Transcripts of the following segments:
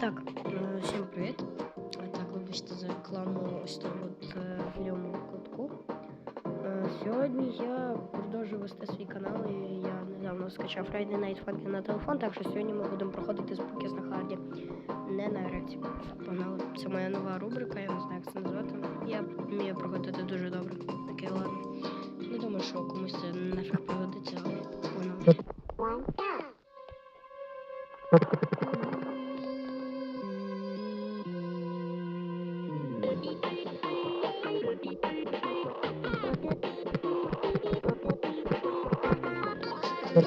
Так, е, всім привіт. Так, вибачте за рекламу ось там от в кутку. Е, Сьогодні я продовжую вести свій канал і я недавно скачав Friday Night Funkin' на телефон, так що сьогодні ми будемо проходити звуки на харді. Не на. Погнали. Це моя нова рубрика, я не знаю, як це назвати. Я вмію проходити дуже добре. Таке ладно. Не думаю, що комусь це нафіг пригодиться, але погнали. Ще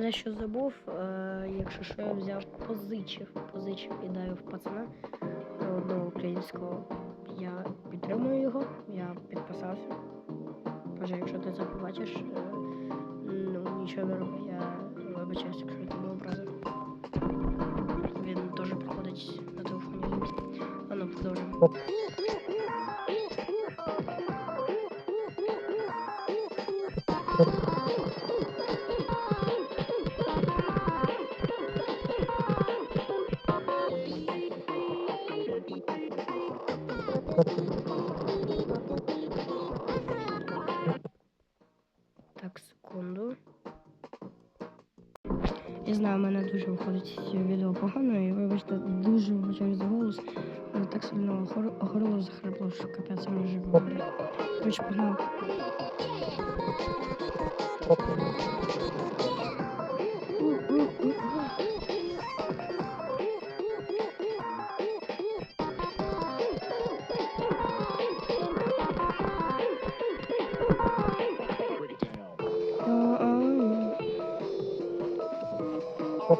дещо забув, е, якщо що я взяв, позичив, позичив ідею в пацана одного українського. Я підтримую його, я підписався. Каже, якщо ти це побачиш, е, ну нічого не роби, я вибачаюся, якщо я тебе образив. Він теж проходить на телефоні. А ну, продовжуємо. Так, секунду. Я знаю, в мене дуже виходить відео погано, і вибачте, дуже вибачаю за голос. Але так сильно гор- горло захрипло, що капець не живу. Коротше, погнали. До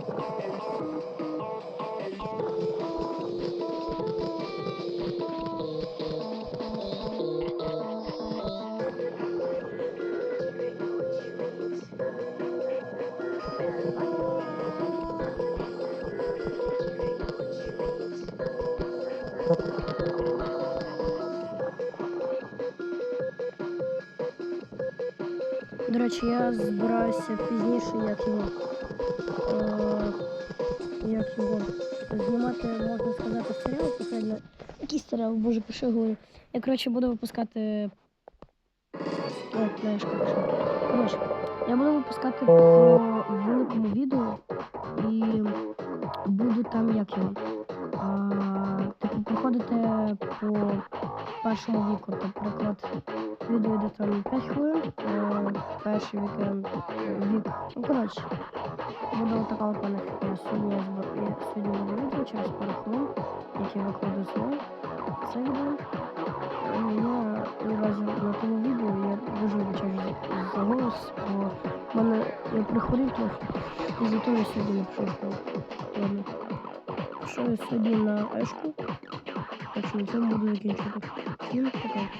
речі, я збираюся пізніше, як його. Е, як його знімати, можна сказати, серіал попередньо. Якийсь серіал, боже, про що я говорю. Я, коротше, буду випускати. О, книжка пішла. Коротше, я буду випускати по великому відео і буду там як його. А, типу, проходити по першому віку. Наприклад, відео йде там 5 хвилин, е, перший вікенд вік. Ну, коротше, буде така от мене фігня. Сьогодні я збор... я сьогодні буде відео через пару хвилин, яке викладу знову. Це відео. Я наразі на тому відео я дуже вибачаю за- голос, бо в мене я прихворів трохи, і зато я сьогодні не пішов. Ладно. Пішов я сьогодні на Ешку, так що на цьому буду закінчувати. Всім пока.